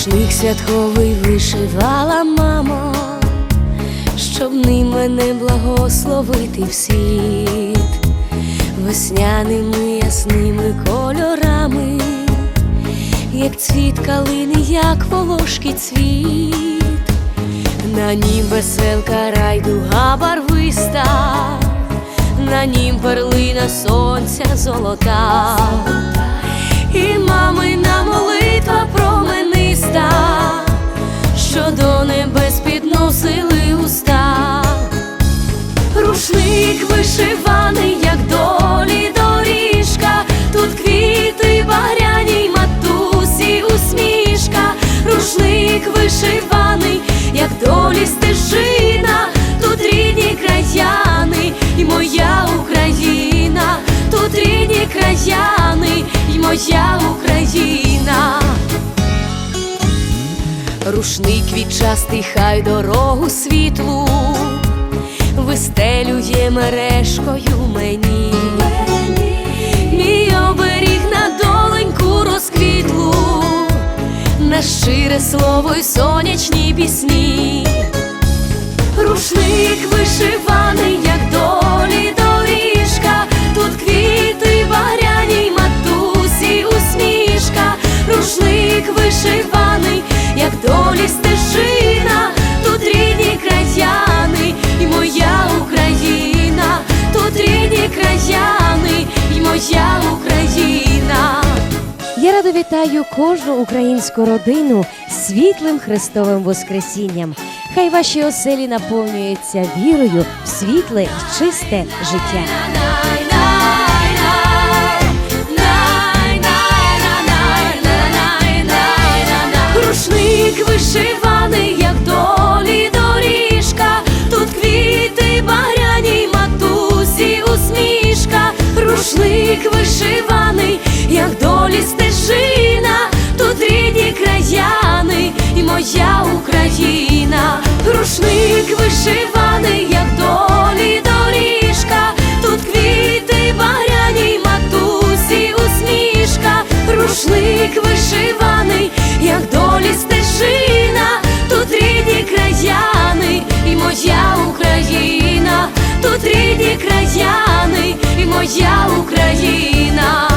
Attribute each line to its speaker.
Speaker 1: Рушник святковий вишивала мамо, щоб ним мене благословити в світ, весняними ясними кольорами, як цвіт калини, як волошки цвіт, на нім веселка райдуга барвиста, на нім перлина сонця золота, небес підносили уста. Рушник вишиваний, Рушник квітчастий, хай дорогу світлу вистелює мережкою мені, мій оберіг на доленьку розквітлу, на щире слово й сонячні пісні. Рушник вишиваний, як долі доріжка, тут квіти багряні, матусі усмішка, рушник вишиваний, долі стежина, тут рідні краяни, і моя Україна, тут рідні краяни, і моя Україна.
Speaker 2: Я радо вітаю кожну українську родину світлим Христовим Воскресінням. Хай ваші оселі наповнюються вірою в світле чисте життя.
Speaker 1: вік вишиваний, як долі стежина, тут рідні краяни і моя Україна, рушник вишиваний, як долі доріжка, тут квіти багряні, матусі усмішка, рушник вишиваний, як долі. моя Україна.